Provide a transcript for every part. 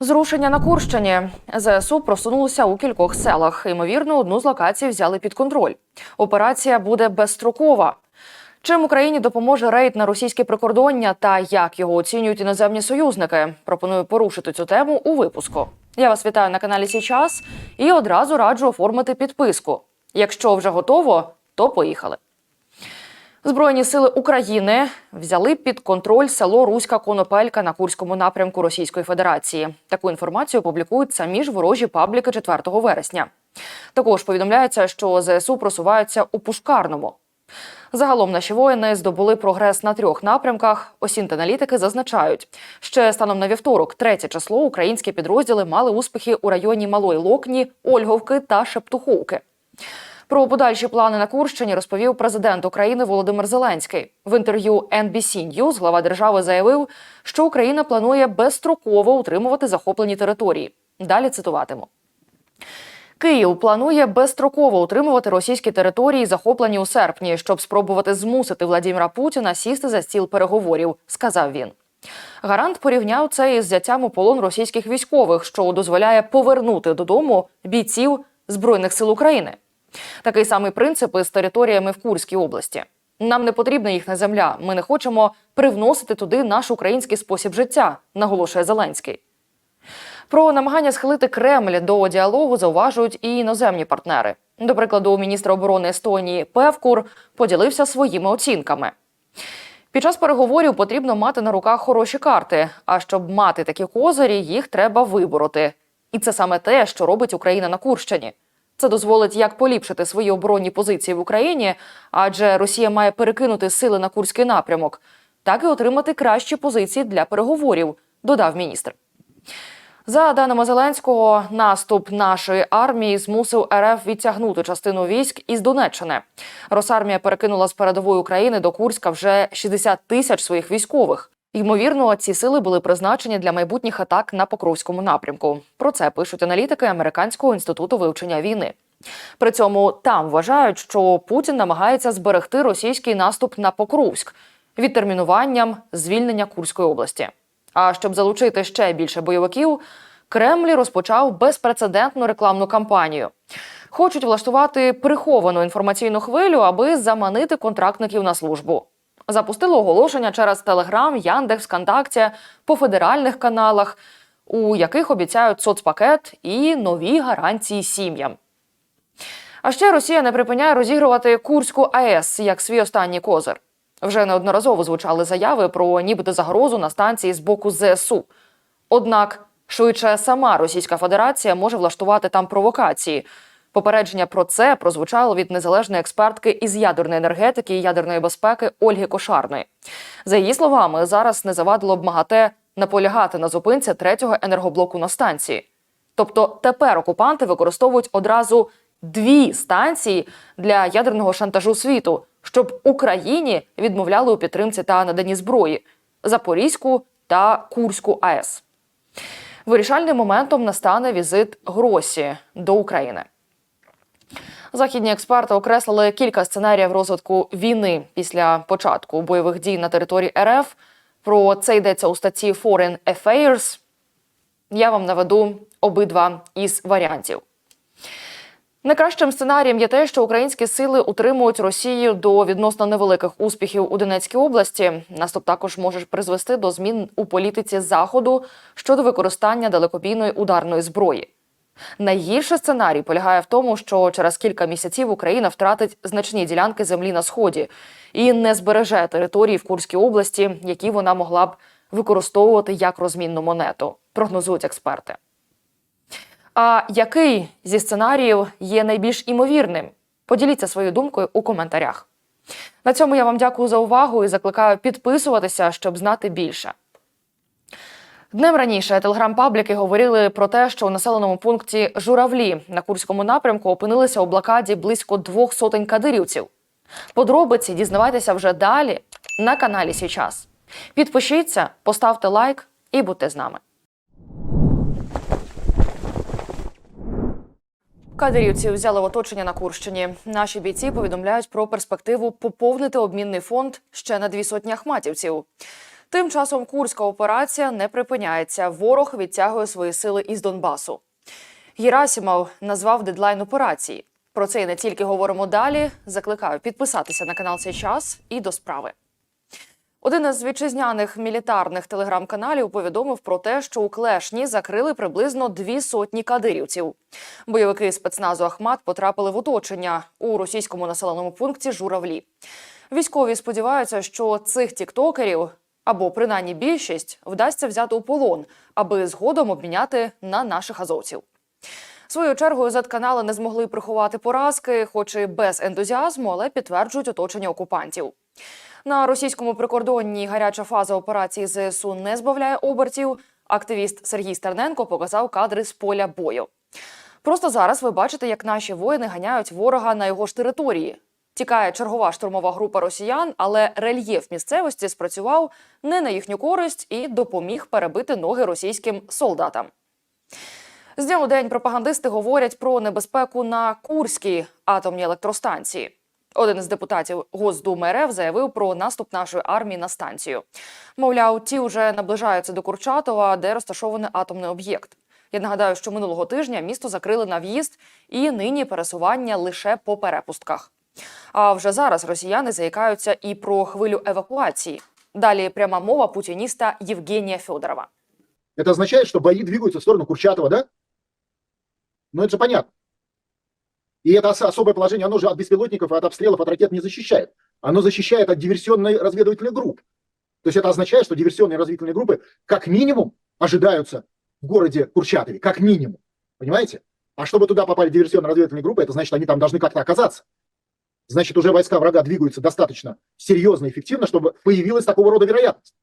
Зрушення на Курщині. ЗСУ просунулися у кількох селах. Ймовірно, одну з локацій взяли під контроль. Операція буде безстрокова. Чим Україні допоможе рейд на російське прикордоння та як його оцінюють іноземні союзники? Пропоную порушити цю тему у випуску. Я вас вітаю на каналі Січас і одразу раджу оформити підписку. Якщо вже готово, то поїхали. Збройні сили України взяли під контроль село Руська Конопелька на Курському напрямку Російської Федерації. Таку інформацію публікують самі ж ворожі пабліки 4 вересня. Також повідомляється, що ЗСУ просуваються у Пушкарному. Загалом наші воїни здобули прогрес на трьох напрямках. Осінт-аналітики зазначають, ще станом на вівторок, третє число, українські підрозділи мали успіхи у районі Малої Локні, Ольговки та Шептуховки. Про подальші плани на Курщині розповів президент України Володимир Зеленський. В інтерв'ю NBC News глава держави заявив, що Україна планує безстроково утримувати захоплені території. Далі цитуватиму. Київ планує безстроково утримувати російські території, захоплені у серпні, щоб спробувати змусити Владіміра Путіна сісти за стіл переговорів, сказав він. Гарант порівняв це із взяттям у полон російських військових, що дозволяє повернути додому бійців Збройних сил України. Такий самий принцип із територіями в Курській області. Нам не потрібна їхня земля. Ми не хочемо привносити туди наш український спосіб життя, наголошує Зеленський. Про намагання схилити Кремль до діалогу зауважують і іноземні партнери. До прикладу, міністр оборони Естонії Певкур поділився своїми оцінками. Під час переговорів потрібно мати на руках хороші карти. А щоб мати такі козирі, їх треба вибороти. І це саме те, що робить Україна на Курщині. Це дозволить як поліпшити свої оборонні позиції в Україні, адже Росія має перекинути сили на курський напрямок, так і отримати кращі позиції для переговорів, додав міністр. За даними Зеленського, наступ нашої армії змусив РФ відтягнути частину військ із Донеччини. Росармія перекинула з передової України до Курська вже 60 тисяч своїх військових. Ймовірно, ці сили були призначені для майбутніх атак на Покровському напрямку. Про це пишуть аналітики Американського інституту вивчення війни. При цьому там вважають, що Путін намагається зберегти російський наступ на Покровськ відтермінуванням звільнення Курської області. А щоб залучити ще більше бойовиків, Кремль розпочав безпрецедентну рекламну кампанію. Хочуть влаштувати приховану інформаційну хвилю, аби заманити контрактників на службу. Запустили оголошення через Телеграм, Яндекс, ВКонтакті, по федеральних каналах, у яких обіцяють соцпакет і нові гарантії сім'ям. А ще Росія не припиняє розігрувати Курську АЕС як свій останній козир. Вже неодноразово звучали заяви про нібито загрозу на станції з боку ЗСУ. Однак швидше сама Російська Федерація може влаштувати там провокації. Попередження про це прозвучало від незалежної експертки із ядерної енергетики і ядерної безпеки Ольги Кошарної. За її словами, зараз не завадило б МАГАТЕ наполягати на зупинці третього енергоблоку на станції. Тобто тепер окупанти використовують одразу дві станції для ядерного шантажу світу, щоб Україні відмовляли у підтримці та наданні зброї Запорізьку та Курську АЕС. Вирішальним моментом настане візит Гросі до України. Західні експерти окреслили кілька сценаріїв розвитку війни після початку бойових дій на території РФ. Про це йдеться у статті Foreign Affairs. Я вам наведу обидва із варіантів. Найкращим сценарієм є те, що українські сили утримують Росію до відносно невеликих успіхів у Донецькій області. Наступ також може призвести до змін у політиці заходу щодо використання далекобійної ударної зброї. Найгірший сценарій полягає в тому, що через кілька місяців Україна втратить значні ділянки землі на сході і не збереже території в Курській області, які вона могла б використовувати як розмінну монету, прогнозують експерти. А який зі сценаріїв є найбільш імовірним? Поділіться своєю думкою у коментарях. На цьому я вам дякую за увагу і закликаю підписуватися, щоб знати більше. Днем раніше телеграм-пабліки говорили про те, що у населеному пункті Журавлі на Курському напрямку опинилися у блокаді близько двох сотень кадирівців. Подробиці дізнавайтеся вже далі на каналі Січас. Підпишіться, поставте лайк і будьте з нами. Кадирівці взяли в оточення на Курщині. Наші бійці повідомляють про перспективу поповнити обмінний фонд ще на дві сотні ахматівців. Тим часом курська операція не припиняється. Ворог відтягує свої сили із Донбасу. Герасімов назвав дедлайн операції. Про це і не тільки говоримо далі. Закликаю підписатися на канал цей час і до справи. Один із вітчизняних мілітарних телеграм-каналів повідомив про те, що у Клешні закрили приблизно дві сотні кадирівців. Бойовики спецназу Ахмат потрапили в оточення у російському населеному пункті Журавлі. Військові сподіваються, що цих тіктокерів або принаймні більшість вдасться взяти у полон, аби згодом обміняти на наших азовців. Своєю чергою Z-канали не змогли приховати поразки, хоч і без ентузіазму, але підтверджують оточення окупантів. На російському прикордонні гаряча фаза операції ЗСУ не збавляє обертів. Активіст Сергій Стерненко показав кадри з поля бою. Просто зараз ви бачите, як наші воїни ганяють ворога на його ж території. Тікає чергова штурмова група росіян, але рельєф місцевості спрацював не на їхню користь і допоміг перебити ноги російським солдатам. З дня у день пропагандисти говорять про небезпеку на Курській атомній електростанції. Один із депутатів Госдуми РФ заявив про наступ нашої армії на станцію. Мовляв, ті вже наближаються до Курчатова, де розташований атомний об'єкт. Я нагадаю, що минулого тижня місто закрили на в'їзд і нині пересування лише по перепустках. А вже зараз росіяни заїкаються і про хвилю евакуації. Далі пряма мова путініста Євгенія Федорова. Это означает, что бои двигаются в сторону Курчатова, да? Ну, это же понятно. И это ос- особое положение, оно же от беспилотников, от обстрелов, от ракет не защищает. Оно защищает от диверсионной разведывательной групп. То есть это означает, что диверсионные разведывательные группы как минимум ожидаются в городе Курчатове, как минимум. Понимаете? А чтобы туда попали диверсионно-разведывательные группы, это значит, они там должны как-то оказаться. Значит, уже войска врага двигаются достаточно серьезно и эффективно, чтобы появилась такого рода вероятность.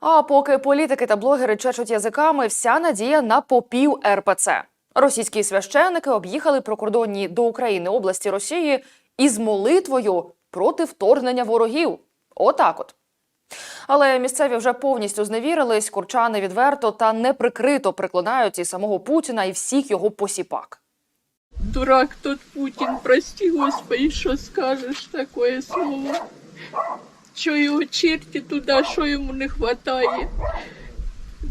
А поки політики та блогери чешуть язиками, вся надія на попів РПЦ. Російські священники об'їхали прикордонні до України області Росії із молитвою проти вторгнення ворогів. Отак от. Але місцеві вже повністю зневірились, курчани відверто та неприкрито приклонають і самого Путіна, і всіх його посіпак. Дурак тот Путин, прости, Господи, що скажеш такое слово. Що його черти туди, що йому не хватає.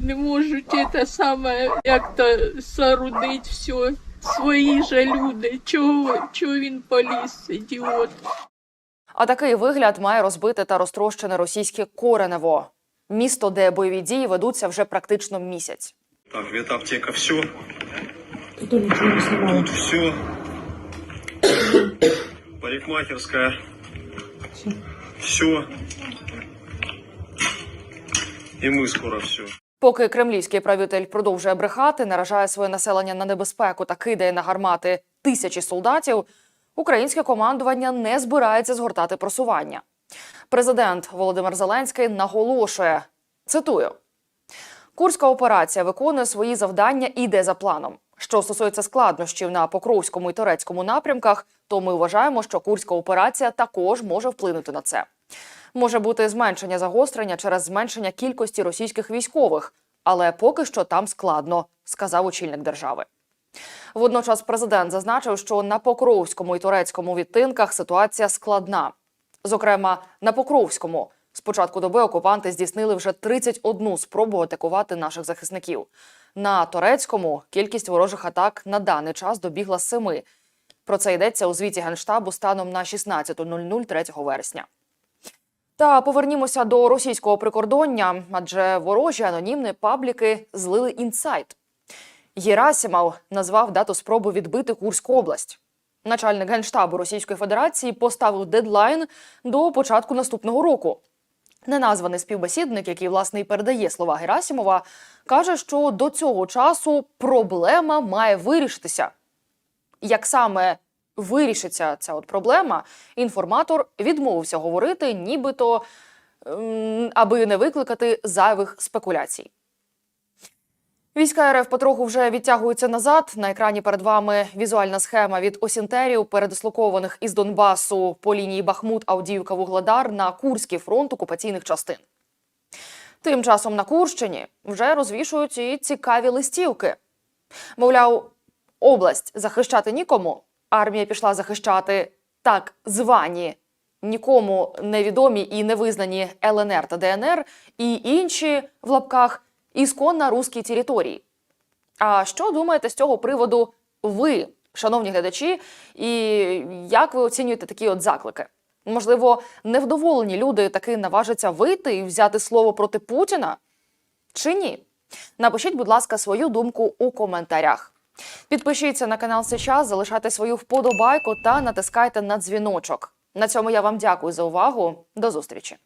Не можуть те саме як-то соорудить все. Свої же люди. Чого, чого він поліз, ідіот? А такий вигляд має розбите та розтрощене російське Коренево, місто, де бойові дії ведуться вже практично місяць. Так, ветаптека все. Тут ничего не снимала. Тут все. Парикмахерская. Все. И мы скоро все. Поки кремлівський правитель продовжує брехати, наражає своє населення на небезпеку та кидає на гармати тисячі солдатів, українське командування не збирається згортати просування. Президент Володимир Зеленський наголошує: цитую: Курська операція виконує свої завдання і йде за планом. Що стосується складнощів на Покровському і Турецькому напрямках, то ми вважаємо, що Курська операція також може вплинути на це. Може бути зменшення загострення через зменшення кількості російських військових, але поки що там складно, сказав очільник держави. Водночас президент зазначив, що на Покровському і турецькому відтинках ситуація складна. Зокрема, на Покровському з початку доби окупанти здійснили вже 31 спробу атакувати наших захисників. На турецькому кількість ворожих атак на даний час добігла семи. Про це йдеться у звіті генштабу станом на 16.00 3 вересня. Та повернімося до російського прикордоння, адже ворожі анонімні пабліки злили інсайт. Єрасімов назвав дату спроби відбити Курську область. Начальник генштабу Російської Федерації поставив дедлайн до початку наступного року. Неназваний співбесідник, який власне і передає слова Герасімова, каже, що до цього часу проблема має вирішитися. Як саме вирішиться ця от проблема, інформатор відмовився говорити, нібито ем, аби не викликати зайвих спекуляцій. Війська РФ потроху вже відтягуються назад. На екрані перед вами візуальна схема від осінтерів, передислокованих із Донбасу по лінії Бахмут, Авдіївка, Вугледар на Курський фронт окупаційних частин. Тим часом на Курщині вже розвішують і цікаві листівки. Мовляв, область захищати нікому. Армія пішла захищати так звані нікому невідомі і невизнані ЛНР та ДНР і інші в лапках ісконно русські території. А що думаєте з цього приводу ви, шановні глядачі, і як ви оцінюєте такі от заклики? Можливо, невдоволені люди таки наважаться вийти і взяти слово проти Путіна? Чи ні? Напишіть, будь ласка, свою думку у коментарях. Підпишіться на канал сейчас, залишайте свою вподобайку та натискайте на дзвіночок. На цьому я вам дякую за увагу. До зустрічі.